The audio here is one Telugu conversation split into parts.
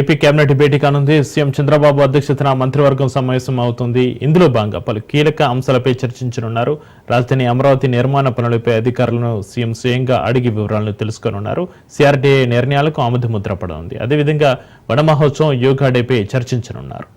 ఏపీ కేబినెట్ భేటీ కానుంది. సీఎం చంద్రబాబు అధ్యక్షతన మంత్రివర్గం సమావేశం అవుతుంది. ఇందులో భాగంగా పలు కీలక అంశాలపై చర్చించనున్నారు. రాజధాని అమరావతి నిర్మాణ పనులపై అధికారులను సీఎం స్వయంగా అడిగి వివరాలను తెలుసుకోనున్నారు. సిఆర్డీఏ నిర్ణయాలకు ఆమోదముద్ర పడనుంది. అదేవిధంగా వనమహోత్సవం యోగా డేపై చర్చించనున్నారు.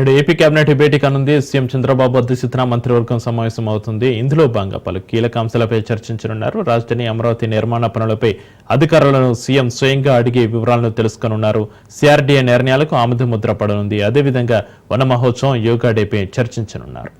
నేడు ఏపీ కేబినెట్ భేటీ కానుంది. సీఎం చంద్రబాబు అధ్యక్షతన మంత్రివర్గం సమావేశం అవుతుంది. ఇందులో భాగంగా పలు కీలక అంశాలపై చర్చించనున్నారు. రాజధాని అమరావతి నిర్మాణ పనులపై అధికారులను సీఎం స్వయంగా అడిగి వివరాలను తెలుసుకోనున్నారు. సిఆర్డీఏ నిర్ణయాలకు ఆమెద ముద్ర పడనుంది. అదేవిధంగా వన మహోత్సవం యోగా డేపై చర్చించనున్నారు.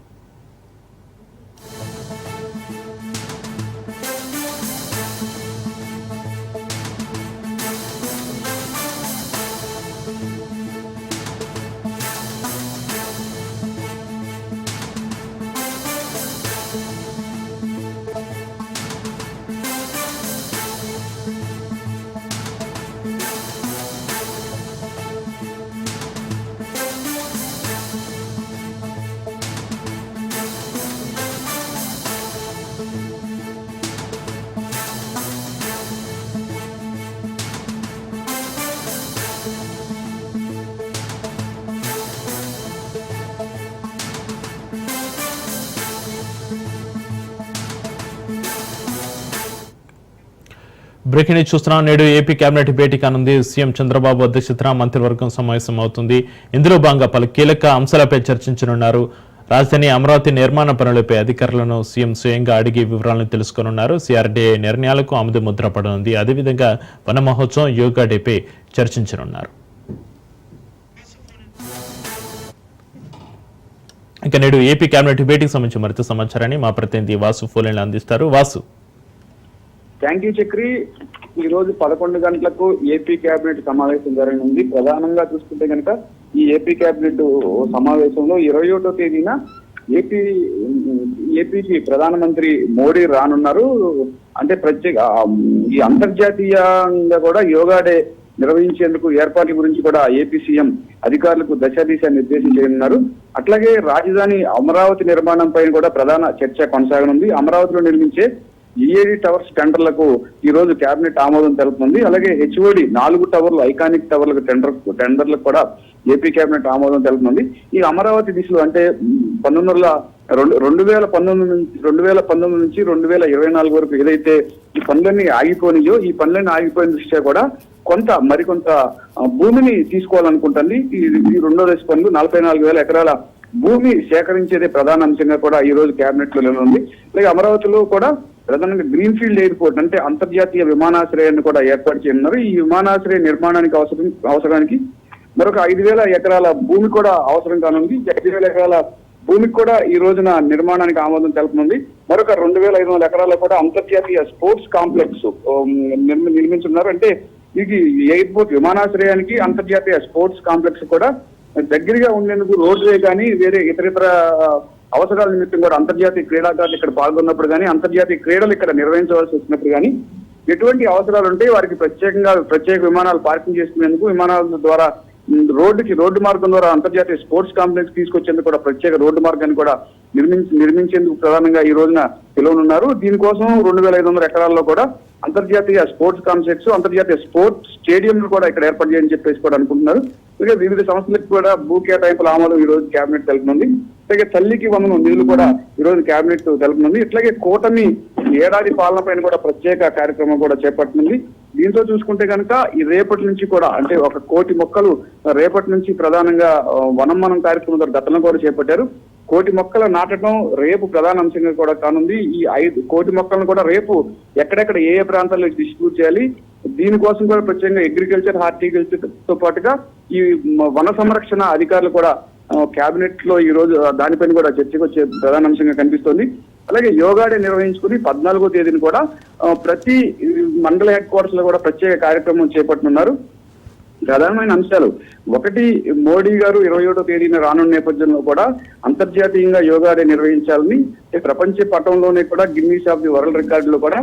బ్రేకింగ్ న్యూస్ చూస్తున్నాం. నేడు ఏపీ కేబినెట్ భేటీ కానుంది. సీఎం చంద్రబాబు అధ్యక్షతన మంత్రివర్గం సమావేశం అవుతుంది. ఇందులో భాగంగా పలు కీలక అంశాలపై చర్చించనున్నారు. రాజధాని అమరావతి నిర్మాణ పనులపై అధికారులను సీఎం స్వయంగా అడిగి వివరాలను తెలుసుకోనున్నారు. సిఆర్డీఏ నిర్ణయాలకు ఆమోద ముద్ర పడనుంది అదేవిధంగా వన మహోత్సవం యోగా డేపై చర్చించనున్నారు. ఇక నేడు ఏపీ కేబినెట్ భేటీకి సంబంధించి మరింత సమాచారాన్ని మా ప్రతినిధి వాసు ఫోలేన్లు అందిస్తారు. వాసు. థ్యాంక్ యూ చక్రి ఈ రోజు పదకొండు గంటలకు ఏపీ కేబినెట్ సమావేశం జరగనుంది. ప్రధానంగా చూసుకుంటే కనుక ఈ ఏపీ కేబినెట్ సమావేశంలో ఇరవై ఒకటో తేదీన ఏపీ ఏపీకి ప్రధానమంత్రి మోడీ రానున్నారు. అంటే ప్రత్యేక ఈ అంతర్జాతీయంగా కూడా యోగా డే నిర్వహించేందుకు ఏర్పాట్ల గురించి కూడా ఏపీ సీఎం అధికారులకు దశాదిశ నిర్దేశం చేయనున్నారు. అట్లాగే రాజధాని అమరావతి నిర్మాణం పైన కూడా ప్రధాన చర్చ కొనసాగనుంది. అమరావతిలో నిర్మించే ఈఏడి టవర్స్ టెండర్లకు ఈ రోజు కేబినెట్ ఆమోదం తెలుపుతుంది. అలాగే హెచ్ఓడి నాలుగు టవర్లు ఐకానిక్ టవర్లకు టెండర్ టెండర్లకు కూడా ఏపీ కేబినెట్ ఆమోదం తెలుపుతుంది. ఈ అమరావతి దిశలో అంటే పంతొమ్మిది వందల రెండు రెండు వేల పంతొమ్మిది నుంచి రెండు వేల పంతొమ్మిది నుంచి రెండు వేల ఇరవై నాలుగు వరకు ఏదైతే ఈ పనులన్నీ ఆగిపోయినాయో ఈ పనులన్నీ ఆగిపోయిన దృష్ట్యా కూడా కొంత మరికొంత భూమిని తీసుకోవాలనుకుంటుంది. ఈ ఈ రెండో దశ పనులు నలభై నాలుగు వేల ఎకరాల భూమి సేకరించేదే ప్రధాన అంశంగా కూడా ఈ రోజు కేబినెట్లో ఉంది అలాగే అమరావతిలో కూడా ప్రధానంగా గ్రీన్ ఫీల్డ్ ఎయిర్పోర్ట్ అంటే అంతర్జాతీయ విమానాశ్రయాన్ని కూడా ఏర్పాటు చేయనున్నారు. ఈ విమానాశ్రయ నిర్మాణానికి అవసరం అవసరానికి మరొక ఐదు వేల ఎకరాల భూమి కూడా అవసరం కానుంది. ఐదు వేల ఎకరాల భూమికి కూడా ఈ రోజున నిర్మాణానికి ఆమోదం తెలుపనుంది. మరొక రెండు వేల ఐదు వందల ఎకరాల కూడా అంతర్జాతీయ స్పోర్ట్స్ కాంప్లెక్స్ నిర్మించున్నారు. అంటే ఇది ఎయిర్పోర్ట్ విమానాశ్రయానికి అంతర్జాతీయ స్పోర్ట్స్ కాంప్లెక్స్ కూడా దగ్గరగా ఉండేందుకు రోడ్వే కానీ వేరే ఇతరితర అవసరాల నిమిత్తం కూడా అంతర్జాతీయ క్రీడాకారులు ఇక్కడ పాల్గొన్నప్పుడు కానీ అంతర్జాతీయ క్రీడలు ఇక్కడ నిర్వహించవలసి వచ్చినప్పుడు కానీ ఎటువంటి అవసరాలు ఉంటే వారికి ప్రత్యేకంగా ప్రత్యేక విమానాలు పార్కింగ్ చేసుకునేందుకు విమానాల ద్వారా రోడ్డుకి రోడ్డు మార్గం ద్వారా అంతర్జాతీయ స్పోర్ట్స్ కాంప్లెక్స్ తీసుకొచ్చేందుకు కూడా ప్రత్యేక రోడ్డు మార్గాన్ని కూడా నిర్మించి నిర్మించేందుకు ప్రధానంగా ఈ రోజున పిలువనున్నారు. దీనికోసం రెండు వేల ఐదు వందల ఎకరాల్లో కూడా అంతర్జాతీయ స్పోర్ట్స్ కాంప్లెక్స్ అంతర్జాతీయ స్పోర్ట్స్ స్టేడియం కూడా ఇక్కడ ఏర్పాటు చేయని చెప్పేసి కూడా అనుకుంటున్నారు. అలాగే వివిధ సంస్థలకు కూడా భూ కేటాయింపుల ఆమోదం ఈ రోజు కేబినెట్ తెలుపనుంది అలాగే తల్లికి వందనం నిధులు కూడా ఈ రోజు కేబినెట్ తెలుపనుంది ఇట్లాగే కూటమి ఏడాది పాలన పైన కూడా ప్రత్యేక కార్యక్రమం కూడా చేపట్టనుంది దీంతో చూసుకుంటే కనుక ఈ రేపటి నుంచి కూడా అంటే ఒక కోటి మొక్కలు రేపటి నుంచి ప్రధానంగా వనం మనం కార్యక్రమం ద్వారా గతంలో కూడా చేపట్టారు. కోటి మొక్కలు నాటడం రేపు ప్రధాన అంశంగా కూడా కానుంది. ఈ ఐదు కోటి మొక్కలను కూడా రేపు ఎక్కడెక్కడ ఏ ఏ ప్రాంతాల్లో డిస్ట్రిబ్యూట్ చేయాలి దీనికోసం కూడా ప్రత్యేకంగా అగ్రికల్చర్ హార్టికల్చర్తో పాటుగా ఈ వన సంరక్షణ అధికారులు కూడా కేబినెట్లో ఈ రోజు దానిపైన కూడా చర్చకు వచ్చే ప్రధాన అంశంగా కనిపిస్తోంది. అలాగే యోగా డే నిర్వహించుకుని పద్నాలుగో తేదీని కూడా ప్రతి మండల హెడ్ క్వార్టర్స్లో కూడా ప్రత్యేక కార్యక్రమం చేపట్టనున్నారు. ప్రధానమైన అంశాలు ఒకటి మోడీ గారు ఇరవై ఏడో తేదీన రానున్న నేపథ్యంలో కూడా అంతర్జాతీయంగా యోగా డే నిర్వహించాలని ప్రపంచ పటంలోనే కూడా గిన్నీస్ ఆఫ్ ది వరల్డ్ రికార్డులో కూడా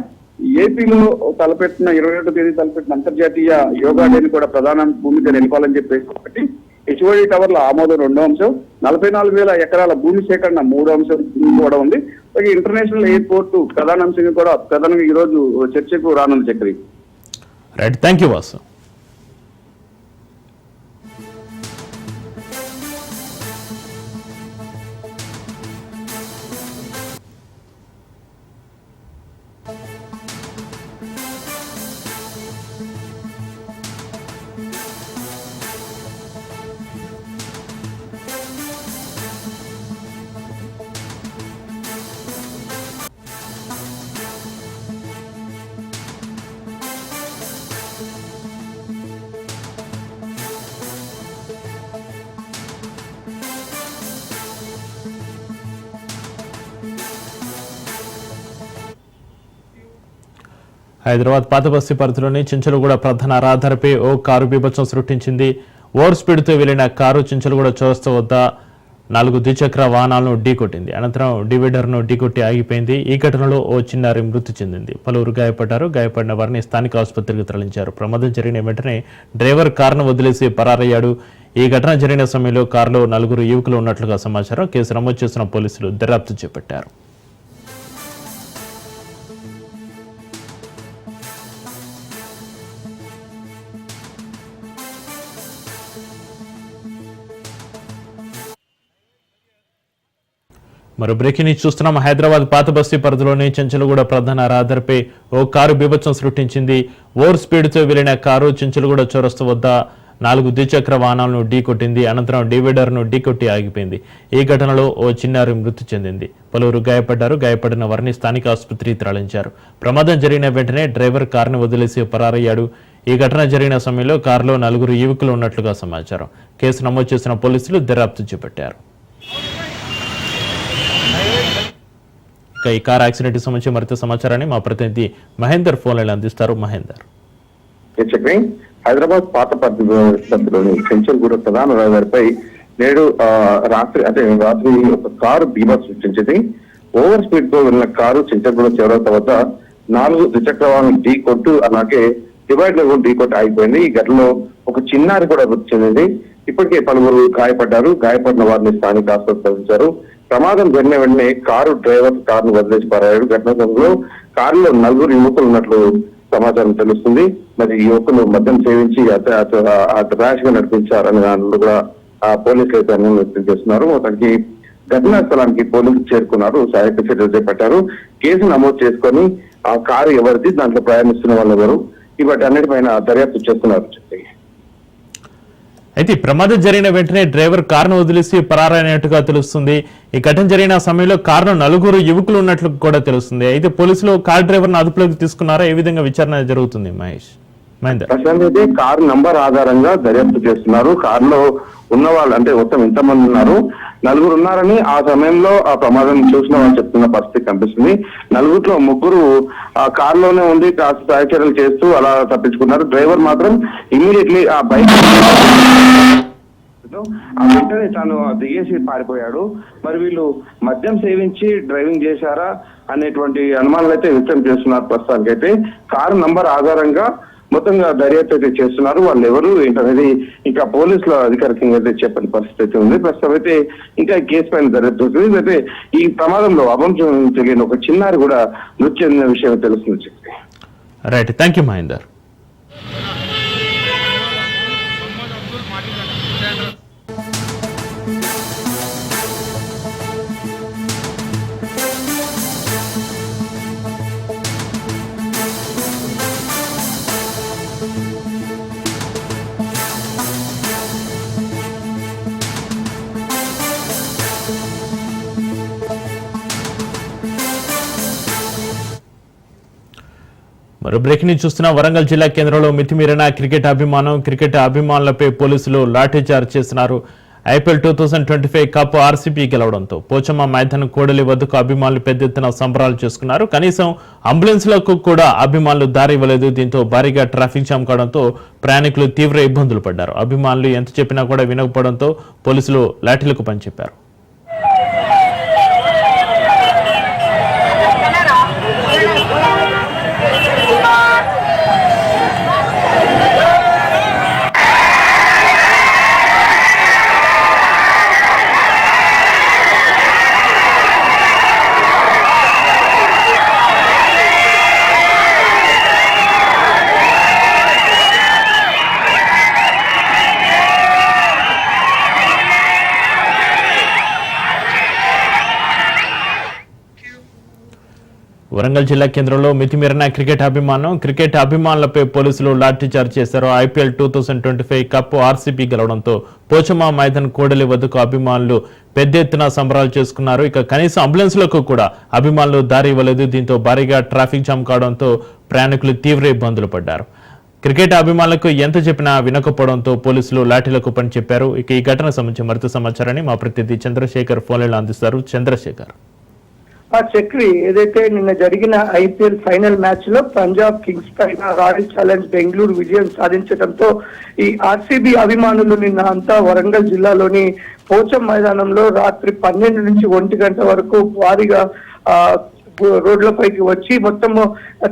ఏపీలో తలపెట్టిన ఇరవై ఒకటో తేదీ తలపెట్టిన అంతర్జాతీయ యోగా డేని కూడా ప్రధాన భూమిగా నిలపాలని చెప్పేసి ఒకటి. హెచ్ఓడి టవర్ల ఆమోదం రెండో అంశం. నలభై నాలుగు వేల ఎకరాల భూమి సేకరణ మూడో అంశం కూడా ఉంది. ఇంటర్నేషనల్ ఎయిర్పోర్ట్ ప్రధాన అంశంగా కూడా ప్రధానంగా ఈ రోజు చర్చకు రానుంది Chakri. Right thank you Vasu Hyderabad పాతబస్తి పరిధిలోని చించలగూడ ప్రధాన రహదారిపై ఓ కారు బీభత్సం సృష్టించింది. ఓవర్ స్పీడ్తో వెళ్ళిన కారు చించలగూడ చౌరస్తా వద్ద నాలుగు ద్విచక్ర వాహనాలను ఢీకొట్టింది. అనంతరం డివైడర్ను ఢీకొట్టి ఆగిపోయింది. ఈ ఘటనలో ఓ చిన్నారి మృతి చెందింది. పలువురు గాయపడ్డారు. గాయపడిన వారిని స్థానిక ఆసుపత్రికి తరలించారు. ప్రమాదం జరిగిన వెంటనే డ్రైవర్ కారును వదిలేసి పరారయ్యాడు. ఈ ఘటన జరిగిన సమయంలో కారులో నలుగురు యువకులు ఉన్నట్లుగా సమాచారం. కేసు నమోదు చేసిన పోలీసులు దర్యాప్తు చేపట్టారు. మరో బ్రేకింగ్ న్యూస్ చూస్తున్నాం. హైదరాబాద్ పాత బస్తీ పరిధిలోని చెంచలగూడ ప్రధాన రహదారిపై ఓ కారు బీభత్సం సృష్టించింది. ఓవర్ స్పీడ్తో వెళ్ళిన కారు చెంచలగూడ చౌరస్తా వద్ద నాలుగు ద్విచక్ర వాహనాలను ఢీకొట్టింది అనంతరం డివైడర్ను ఢీకొట్టి ఆగిపోయింది. ఈ ఘటనలో ఓ చిన్నారి మృతి చెందింది. పలువురు గాయపడ్డారు. గాయపడిన వారిని స్థానిక ఆసుపత్రికి తరలించారు. ప్రమాదం జరిగిన వెంటనే డ్రైవర్ కారును వదిలేసి పరారయ్యాడు. ఈ ఘటన జరిగిన సమయంలో కారులో నలుగురు యువకులు ఉన్నట్లుగా సమాచారం. కేసు నమోదు చేసిన పోలీసులు దర్యాప్తు చేపట్టారు. ఇక ఈ కార్ యాక్సిడెంట్ సంబంధించి మరింత సమాచారాన్ని మా ప్రతినిధి మహేందర్ ఫోన్ లైన్ అందిస్తారు. మహేందర్. హైదరాబాద్ పాత పద్ధతిలోని చెంచల్గూడ ప్రధాన రహదారిపై నేడు రాత్రి అంటే రాత్రి ఒక కారు బీమా సృష్టించింది. ఓవర్ స్పీడ్తో వెళ్ళిన కారు చెంచల్గూడ చివరత వద్ద నాలుగు ద్విచక్ర వాహనం ఢీ కొట్టు అలాగే డివైడ్లో ఢీ కొట్టు ఆగిపోయింది. ఈ ఘటనలో ఒక చిన్నారి కూడా మృతి చెందింది. ఇప్పటికే పలువురు గాయపడ్డారు. గాయపడిన వారిని స్థానిక ఆసుపత్రి తరలించారు. ప్రమాదం జరిగిన వెంటనే కారు డ్రైవర్ కారును వదిలేసి పారాడు ఘటన సమయంలో కారులో నలుగురు యువకులు ఉన్నట్లు సమాచారం తెలుస్తుంది. మరి యువకులు మద్యం సేవించి ర్యాష్గా నడిపించారని దానిలో కూడా ఆ పోలీసులు అయితే అనుమానం వ్యక్తం చేస్తున్నారు. మొత్తానికి ఘటనా స్థలానికి పోలీసులు చేరుకున్నారు. సహాయక చర్యలు చేపట్టారు. కేసు నమోదు చేసుకొని ఆ కారు ఎవరిది దాంట్లో ప్రయాణిస్తున్న వాళ్ళు ఎవరు ఇవాటి అన్నిటిపైన దర్యాప్తు చేస్తున్నారు. చెప్పి అయితే ప్రమాదం జరిగిన వెంటనే డ్రైవర్ కారును వదిలేసి పరారైనట్టుగా తెలుస్తుంది. ఈ ఘటన జరిగిన సమయంలో కారును నలుగురు యువకులు ఉన్నట్లు కూడా తెలుస్తుంది. అయితే పోలీసులు కార్ డ్రైవర్ను అదుపులోకి తీసుకున్నారా? ఏ విధంగా విచారణ జరుగుతుంది మహేష్? ప్రశాంత్ అయితే కారు నంబర్ ఆధారంగా దర్యాప్తు చేస్తున్నారు. కారులో ఉన్న వాళ్ళు అంటే మొత్తం ఎంతమంది ఉన్నారు? నలుగురు ఉన్నారని ఆ సమయంలో ఆ ప్రమాదం చూసిన వాళ్ళు చెప్తున్న పరిస్థితి కనిపిస్తుంది. నలుగురిలో ముగ్గురు ఆ కారులోనే ఉండి కాస్త సహచర్యలు చేస్తూ అలా తప్పించుకున్నారు. డ్రైవర్ మాత్రం ఇమీడియట్లీ ఆ బైక్ ఆ వెంటనే తాను దిగేసి పారిపోయాడు. మరి వీళ్ళు మద్యం సేవించి డ్రైవింగ్ చేశారా అనేటువంటి అనుమానాలు అయితే వ్యక్తం చేస్తున్నారు ప్రస్తుతానికి అయితే కారు నంబర్ ఆధారంగా మొత్తంగా దర్యాప్తు అయితే చేస్తున్నారు. వాళ్ళు ఎవరు ఏంటనేది ఇంకా పోలీసుల అధికారికంగా అయితే చెప్పని పరిస్థితి అయితే ఉంది. ప్రస్తుతం అయితే ఇంకా కేసు పైన దర్యాప్తు అవుతుంది. అయితే ఈ ప్రమాదంలో అవంశం తెలియని ఒక చిన్నారి కూడా మృతి చెందిన విషయం తెలుస్తుంది. Right thank you Mahender. Breaking news చూస్తున్న వరంగల్ జిల్లా కేంద్రంలో మితిమీరిన క్రికెట్ అభిమానం క్రికెట్ అభిమానులపై పోలీసులు లాఠీచార్జ్ చేస్తున్నారు. IPL two thousand twenty five cup RCB గెలవడంతో Pochamma మైదాన కోడలి వద్దకు అభిమానులు పెద్ద ఎత్తున సంబరాలు చేసుకున్నారు. కనీసం అంబులెన్స్లకు కూడా అభిమానులు దారి ఇవ్వలేదు. దీంతో భారీగా ట్రాఫిక్ జామ్ కావడంతో ప్రయాణికులు తీవ్ర ఇబ్బందులు పడ్డారు. అభిమానులు ఎంత చెప్పినా కూడా వినకపోవడంతో పోలీసులు లాఠీలకు పనిచెప్పారు. వరంగల్ జిల్లా కేంద్రంలో మితిమీరిన క్రికెట్ అభిమానం క్రికెట్ అభిమానులపై పోలీసులు లాఠీచార్జ్ చేశారు. IPL two thousand twenty five cup RCB గెలవడంతో పోచమా Maidan కోడలి వద్దకు అభిమానులు పెద్ద ఎత్తున సంబరాలు చేసుకున్నారు. ఇక కనీసం అంబులెన్స్లకు కూడా అభిమానులు దారి ఇవ్వలేదు. దీంతో భారీగా ట్రాఫిక్ జామ్ కావడంతో ప్రయాణికులు తీవ్ర ఇబ్బందులు పడ్డారు. క్రికెట్ అభిమానులకు ఎంత చెప్పినా వినకపోవడంతో పోలీసులు లాఠీలకు పని చెప్పారు ఇక ఈ ఘటన సంబంధించి మరింత సమాచారాన్ని మా ప్రతినిధి చంద్రశేఖర్ ఫోన్లో అందిస్తారు. చంద్రశేఖర్. ఆ చక్రి ఏదైతే నిన్న జరిగిన ఐపీఎల్ ఫైనల్ మ్యాచ్లో పంజాబ్ కింగ్స్ పైన రాయల్ ఛాలెంజ్ బెంగళూరు విజయం సాధించడంతో ఈ ఆర్సీబీ అభిమానులు నిన్న అంతా వరంగల్ జిల్లాలోని పోచం మైదానంలో రాత్రి పన్నెండు నుంచి ఒంటి గంట వరకు భారీగా ఆ రోడ్లపైకి వచ్చి మొత్తము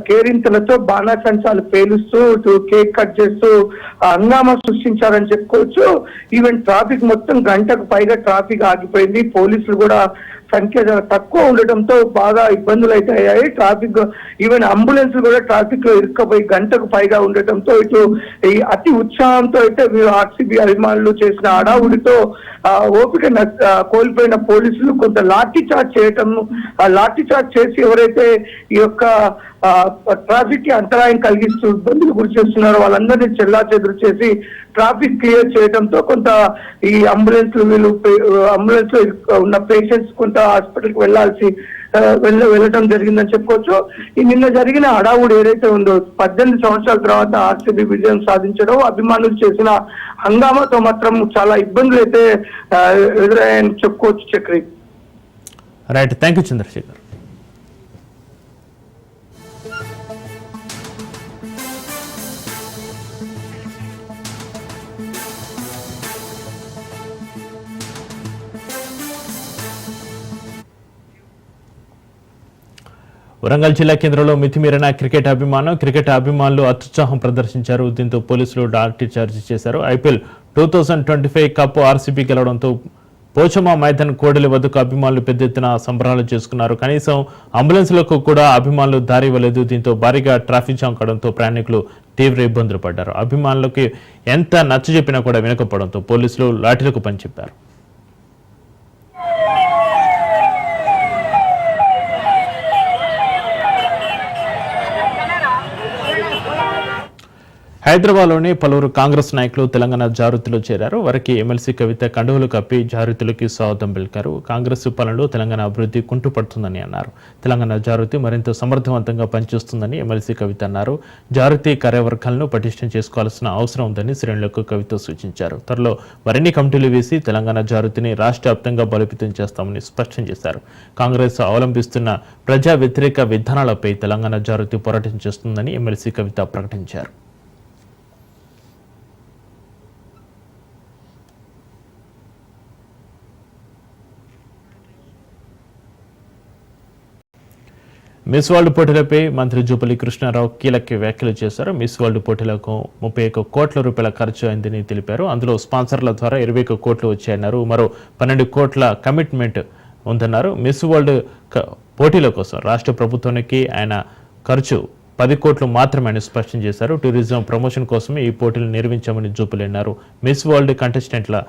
కేరింతలతో బాణాసంచాలు పేలుస్తూ ఇటు కేక్ కట్ చేస్తూ ఆ హంగామా సృష్టించారని చెప్పుకోవచ్చు. ఈవెన్ ట్రాఫిక్ మొత్తం గంటకు పైగా ట్రాఫిక్ ఆగిపోయింది. పోలీసులు కూడా సంఖ్య తక్కువ ఉండటంతో బాగా ఇబ్బందులు అయితే అయ్యాయి ట్రాఫిక్ ఈవెన్ అంబులెన్స్ కూడా ట్రాఫిక్లో ఇరుక్కపోయి గంటకు పైగా ఉండటంతో ఇటు ఈ అతి ఉత్సాహంతో అయితే మీరు ఆర్సీబీ అభిమానులు చేసిన అడావుడితో ఆ, ఓపిక కోల్పోయిన పోలీసులు కొంత లాఠీ చార్జ్ చేయటం ఆ లాఠీ చార్జ్ చేసి ఎవరైతే ఈ యొక్క ట్రాఫిక్కి అంతరాయం కలిగిస్తూ ఇబ్బందులు గురి చేస్తున్నారో వాళ్ళందరినీ చెల్లా చెదురు చేసి ట్రాఫిక్ క్లియర్ చేయడంతో కొంత ఈ అంబులెన్స్ వీళ్ళు అంబులెన్స్లో ఉన్న పేషెంట్స్ కొంత హాస్పిటల్కి వెళ్ళాల్సి వెళ్ళ వెళ్ళటం జరిగిందని చెప్పుకోవచ్చు. ఈ నిన్న జరిగిన అడావుడు ఏదైతే ఉందో పద్దెనిమిది సంవత్సరాల తర్వాత ఆర్సీబీ విజయం సాధించడం అభిమానులు చేసిన హంగామాతో మాత్రం చాలా ఇబ్బందులు అయితే ఎదురయ్యాయని చెప్పుకోవచ్చు Chakri. Right thank you Chandrashekar Warangal జిల్లా కేంద్రంలో మితిమీరిన క్రికెట్ అభిమానం క్రికెట్ అభిమానులు అత్యుత్సాహం ప్రదర్శించారు. దీంతో పోలీసులు లాఠీ చార్జ్ చేశారు. IPL two thousand twenty five cup RCB గెలవడంతో పోచమా Maidan కోడలి వద్దకు అభిమానులు పెద్ద ఎత్తున సంబరాలు చేసుకున్నారు. కనీసం అంబులెన్స్లకు కూడా అభిమానులు దారి ఇవ్వలేదు. దీంతో భారీగా ట్రాఫిక్ జామ్ కావడంతో ప్రయాణికులు తీవ్ర ఇబ్బందులు పడ్డారు. అభిమానులకి ఎంత నచ్చ చెప్పినా కూడా వినకపోవడంతో పోలీసులు లాఠీలకు పనిచెప్పారు. హైదరాబాద్లోని పలువురు కాంగ్రెస్ నాయకులు తెలంగాణ జాగృతిలో చేరారు. వారికి ఎమ్మెల్సీ కవిత కండువులు కప్పి జారుతులకి స్వాగతం పలికారు. కాంగ్రెస్ పాలనలో తెలంగాణ అభివృద్ధి కుంటుపడుతుందని అన్నారు. తెలంగాణ జాగృతి మరింత సమర్థవంతంగా పనిచేస్తుందని ఎమ్మెల్సీ కవిత అన్నారు. జాగృతి కార్యవర్గాలను పటిష్టం చేసుకోవాల్సిన అవసరం ఉందని శ్రేణులకు కవిత సూచించారు. త్వరలో మరిన్ని కమిటీలు వేసి తెలంగాణ జారుతిని రాష్ట్ర వ్యాప్తంగా బలోపేతం చేస్తామని స్పష్టం చేశారు. కాంగ్రెస్ అవలంబిస్తున్న ప్రజా వ్యతిరేక విధానాలపై తెలంగాణ జాగృతి పోరాటం చేస్తుందని ఎమ్మెల్సీ కవిత ప్రకటించారు. మిస్ వరల్డ్ పోటీలపై మంత్రి జూపల్లి కృష్ణారావు కీలక వ్యాఖ్యలు చేశారు. మిస్ వరల్డ్ పోటీలకు ముప్పై ఒక్క కోట్ల రూపాయల ఖర్చు అయిందని తెలిపారు. అందులో స్పాన్సర్ల ద్వారా ఇరవై ఒక్క కోట్లు వచ్చాయన్నారు. మరో పన్నెండు కోట్ల కమిట్మెంట్ ఉందన్నారు. మిస్ వరల్డ్ క- పోటీల కోసం రాష్ట్ర ప్రభుత్వానికి ఆయన ఖర్చు పది కోట్లు మాత్రమే అని స్పష్టం చేశారు. టూరిజం ప్రమోషన్ కోసమే ఈ పోటీలు నిర్వహించామని జూపల్లి అన్నారు. మిస్ వరల్డ్ కంటెస్టెంట్ల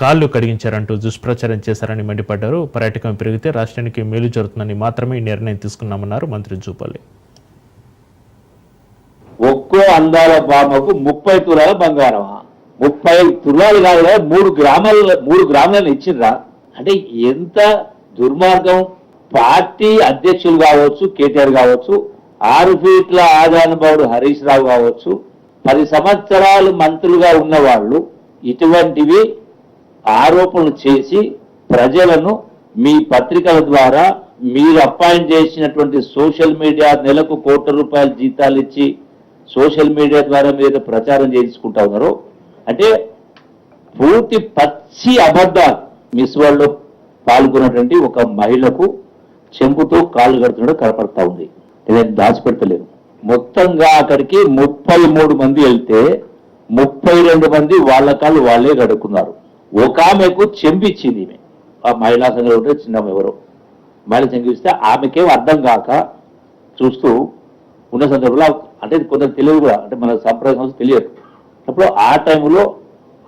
కాళ్ళు కడిగించారంటూ దుష్ప్రచారం చేశారని మండిపడ్డారు. పర్యాటకం పెరిగితే రాష్ట్రానికి మేలు జరుగుతుందని మాత్రమే ఈ నిర్ణయం తీసుకున్నామన్నారు మంత్రి జూపల్లి. ఒక్కో అందాల బామకు ముప్పై తులాల బంగారమా? ముప్పై తులాలు కాదు కదా మూడు గ్రామాల మూడు గ్రామాలను ఇచ్చిండ్రా? అంటే ఎంత దుర్మార్గం. పార్టీ అధ్యక్షులు కావచ్చు కేటీఆర్ కావచ్చు ఆరు ఫీట్ల ఆదానుభావుడు హరీష్ రావు కావచ్చు పది సంవత్సరాలు మంత్రులుగా ఉన్న వాళ్ళు ఇటువంటివి ఆరోపణలు చేసి ప్రజలను మీ పత్రికల ద్వారా మీరు అపాయింట్ చేసినటువంటి సోషల్ మీడియా నెలకు కోట్ల రూపాయల జీతాలు ఇచ్చి సోషల్ మీడియా ద్వారా మీరు ప్రచారం చేసుకుంటా ఉన్నారు అంటే పూర్తి పచ్చి అబద్ధాలు మిస్ వరల్డ్లో పాల్గొన్నటువంటి ఒక మహిళకు చెంపుతో కాళ్ళు కడుతున్నాడు కనపడతా ఉంది. నేను దాచిపెడతలేను మొత్తంగా అక్కడికి ముప్పై మూడు మంది వెళ్తే ముప్పై రెండు మంది వాళ్ళ కాళ్ళు వాళ్ళే కడుక్కున్నారు. ఒక ఆమెకు చెంపించింది ఈమె. ఆ మహిళా సంఘంలో ఉంటే చిన్న ఎవరో. మహిళ చెంపిస్తే ఆమెకేం అర్థం కాక చూస్తూ ఉన్న సందర్భంలో అంటే కొంత తెలియదు కూడా. అంటే మన సంప్రదాయం సంస్థ తెలియదు. అప్పుడు ఆ టైంలో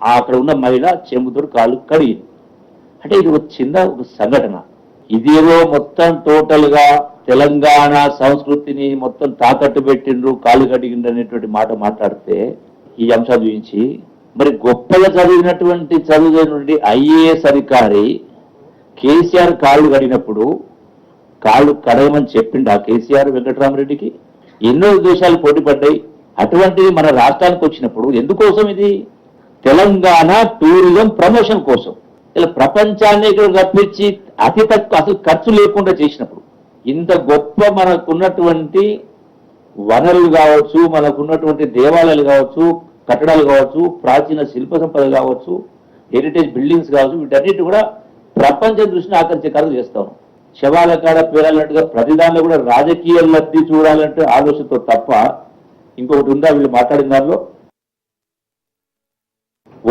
అక్కడ ఉన్న మహిళ చెంబుతో కాళ్ళు కడిగింది. అంటే ఇది ఒక చిన్న ఒక సంఘటన. ఇదేదో మొత్తం టోటల్గా తెలంగాణ సంస్కృతిని మొత్తం తాకట్టు పెట్టిండ్రు కాలు కడిగిండ్రు అనేటువంటి మాట మాట్లాడితే ఈ అంశాలు చూపించి మరి గొప్పగా చదివినటువంటి చదువు నుండి ఐఏఎస్ అధికారి కేసీఆర్ కాళ్ళు కడిగినప్పుడు కాళ్ళు కడగమని చెప్పిండు ఆ కేసీఆర్ వెంకటరామరెడ్డికి. ఎన్నో దేశాలు పోటీపడ్డాయి అటువంటివి అటువంటిది మన రాష్ట్రానికి వచ్చినప్పుడు ఎందుకోసం ఇది? తెలంగాణ టూరిజం ప్రమోషన్ కోసం. ఇలా ప్రపంచాన్ని ఇక్కడ రప్పించి అతి తక్కువ అసలు ఖర్చు లేకుండా చేసినప్పుడు. ఇంత గొప్ప మనకున్నటువంటి వనరులు కావచ్చు మనకున్నటువంటి దేవాలయాలు కావచ్చు కట్టడాలు కావచ్చు ప్రాచీన శిల్ప సంపద కావచ్చు హెరిటేజ్ బిల్డింగ్స్ కావచ్చు వీటన్నిటి కూడా ప్రపంచ దృష్టిని ఆకర్షించే కార్యలు చేస్తాం. శవాల కాడ పేరాలన్నట్టుగా ప్రతి దానిలో కూడా రాజకీయ లబ్ధి చూడాలంటే ఆలోచనతో తప్ప ఇంకొకటి ఉందా? వీళ్ళు మాట్లాడిన దానిలో?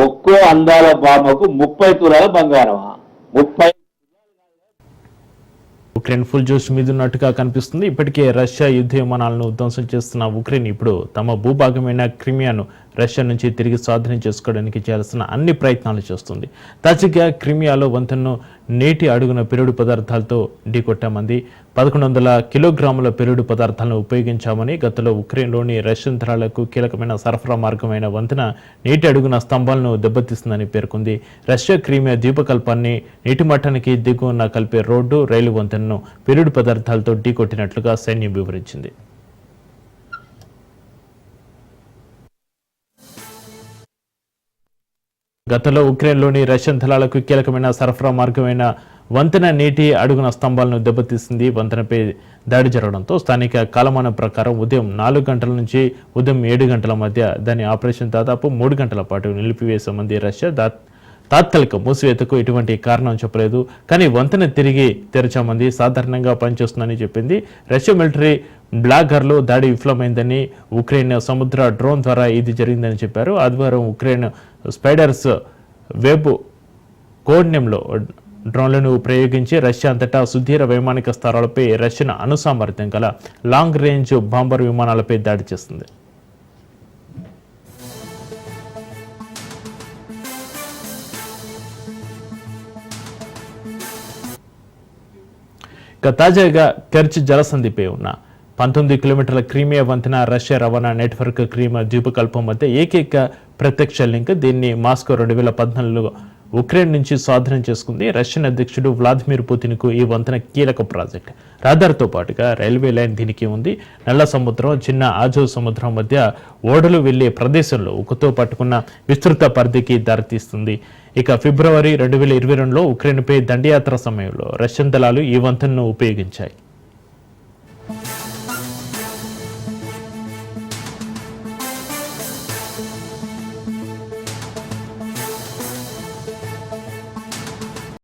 ఒక్కో అందాల బామకు ముప్పై తులాల బంగారమా? ముప్పై ఉక్రెయిన్ ఫుల్ జోష్ మీద ఉన్నట్టుగా కనిపిస్తుంది. ఇప్పటికే రష్యా యుద్ధ విమానాలను ధ్వంసం చేస్తున్న ఉక్రెయిన్ ఇప్పుడు తమ భూభాగమైన క్రిమియాను రష్యా నుంచి తిరిగి స్వాధీనం చేసుకోవడానికి చేయాల్సిన అన్ని ప్రయత్నాలు చేస్తుంది. తాజాగా క్రిమియాలో వంతెనను నేటి అడుగున పెరుడు పదార్థాలతో ఢీకొట్టామంది. పదకొండు వందల కిలోగ్రాముల పెరుడు పదార్థాలను ఉపయోగించామని గతంలో ఉక్రెయిన్లోని రష్యన్ ధరలకు కీలకమైన సరఫరా మార్గమైన వంతెన నీటి అడుగున స్తంభాలను దెబ్బతీస్తుందని పేర్కొంది. రష్యా క్రీమియా ద్వీపకల్పాన్ని నీటి మట్టానికి దిగువన కలిపే రోడ్డు రైలు వంతెనను పెరుడు పదార్థాలతో ఢీకొట్టినట్లుగా సైన్యం వివరించింది. గతంలో ఉక్రెయిన్లోని రష్యన్ దళాలకు కీలకమైన సరఫరా మార్గమైన వంతెన నీటి అడుగున స్తంభాలను దెబ్బతీసింది. వంతెనపై దాడి జరగడంతో స్థానిక కాలమానం ప్రకారం ఉదయం నాలుగు గంటల నుంచి ఉదయం ఏడు గంటల మధ్య దాని ఆపరేషన్ దాదాపు మూడు గంటల పాటు నిలిపివేసామంది రష్యా దా తాత్కాలిక మూసివేతకు ఎటువంటి కారణం చెప్పలేదు. కానీ వంతెన తిరిగి తెరచామంది సాధారణంగా పనిచేస్తుందని చెప్పింది. రష్యా మిలిటరీ బ్లాగర్లు దాడి విఫలమైందని ఉక్రెయిన్ సముద్ర డ్రోన్ ద్వారా ఇది జరిగిందని చెప్పారు. ఆదివారం ఉక్రెయిన్ స్పైడర్స్ వెబ్ కోడ్నెంలో డ్రోన్లను ప్రయోగించి రష్యా అంతటా సుదీర వైమానిక స్థావరాలపై రష్యన్ అణుసామర్థ్యం గల లాంగ్ రేంజ్ బాంబర్ విమానాలపై దాడి చేస్తుంది. ఇక తాజాగా కెర్చ్ జలసంధిపై ఉన్న పంతొమ్మిది కిలోమీటర్ల క్రీమియా వంతెన రష్యా రవాణా నెట్వర్క్ క్రీమియా ద్వీపకల్పం మధ్య ఏకైక ప్రత్యక్ష లింక్ దీన్ని మాస్కో రెండు వేల పద్నాలుగులో ఉక్రెయిన్ నుంచి స్వాధీనం చేసుకుంది. రష్యన్ అధ్యక్షుడు వ్లాదిమిర్ పుతిన్కు ఈ వంతెన కీలక ప్రాజెక్ట్. రహదారితో పాటుగా రైల్వే లైన్ దీనికి ఉంది. నల్ల సముద్రం చిన్న ఆజో సముద్రం మధ్య ఓడలు వెళ్ళే ప్రదేశంలో ఉక్కుతో పట్టుకున్న విస్తృత పరిధికి దారితీస్తుంది. ఇక ఫిబ్రవరి రెండు వేల ఇరవై రెండులో ఉక్రెయిన్పై దండయాత్ర సమయంలో రష్యన్ దళాలు ఈ వంతెనను ఉపయోగించాయి.